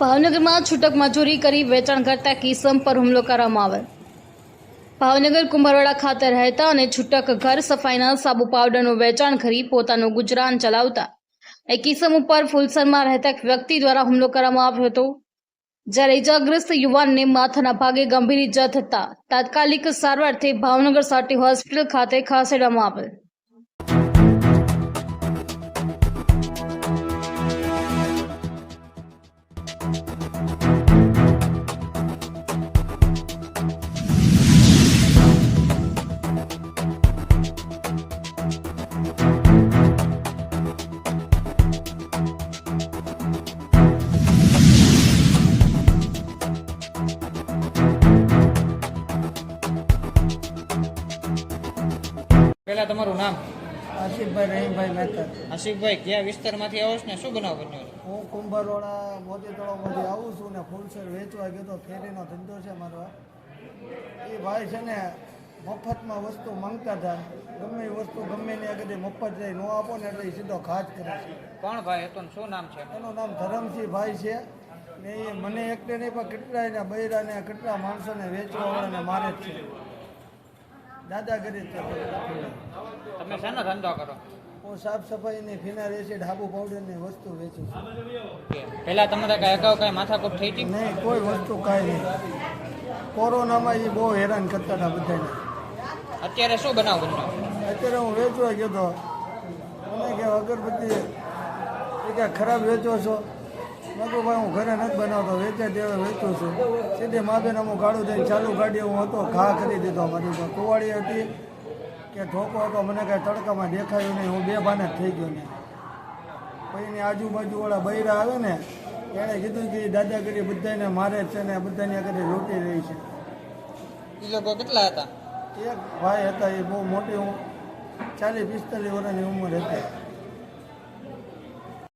ભાવનગરમાં છૂટક મજૂરી કરી વેચાણ કરતા કિસમ પર હુમલો કરવામાં આવે ભાવનગર કુંભારવાડા ખાતે રહેતા અને છૂટક ઘર સફાઈના સાબુ પાવડરનું વેચાણ કરી પોતાનું ગુજરાન ચલાવતા. એ કિસમ ઉપર ફુલસરમાં રહેતા વ્યક્તિ દ્વારા હુમલો કરવામાં આવ્યો હતો. જ્યારે ઇજાગ્રસ્ત યુવાનને માથાના ભાગે ગંભીર ઇજા થતા તાત્કાલિક સારવારથી ભાવનગર સાટી હોસ્પિટલ ખાતે ખસેડવામાં આવેલ. પહેલા તમારું નામ? આશિફભાઈ રહીમભાઈ મહેતા. આશિફભાઈ કયા વિસ્તારમાંથી આવો છો ને? શું બનાવ બન્યો છે? હું કુંભારવાડા મોતી તળાવમાંથી આવું છું ને ફૂલસેલ વેચવા ગયો તો ફેરીનો ધંધો છે મારો. એ ભાઈ છે ને મફતમાં વસ્તુ માંગતા હતા. ગમે એ વસ્તુ ગમે એની આગળ મફત જાય ન આપો ને એટલે સીધો ખાજ કરે છે. કોણ ભાઈ? હતો શું નામ છે? એનું નામ ધરમસિંહ ભાઈ છે. ને એ મને એકને નહીં પણ કેટલા બૈરા બૈરાને કેટલા માણસોને વેચવા વાળાને મારે જ છે. દાદાગીરી જ છે તમે શેનો ધંધો કરો? હું સાફ સફાઈની ફિનાર એસિડ હાબુ પાવડરની વસ્તુ વેચું છું. પહેલા તમારે કઈ અગાઉ કઈ માથાકૂટ થઈ હતી? નહીં કોઈ વસ્તુ કાંઈ નહીં. કોરોનામાં એ બહુ હેરાન કરતા હતા બધાને અત્યારે શું બનાવ બન્યો? અત્યારે હું વેચવા ગયો હતો મને કે અગરબત્તી એ ખરાબ વેચો છો? મેં ભાઈ હું ઘરે નથી બનાવતો વેચે દેવે વેચું છું. સીધી માબેન અમુક ગાડું થઈને ચાલુ ગાડી હું હતો ઘા કરી દીધો મારી ઉપર. કુવાડી હતી કે ઠોકો હતો મને કાંઈ તડકામાં દેખાયું નહીં હું બે ભાને જ થઈ ગયો ને. પછી એની આજુબાજુવાળા બૈરા આવે ને એણે કીધું કે દાદાગીરી બધાને મારે છે ને બધાની આગળ લૂંટી રહી છે. એ લોકો કેટલા હતા? એક ભાઈ હતા એ બહુ મોટી હું ચાલીસ પિસ્તાલીસ વર્ષની ઉંમર હતી.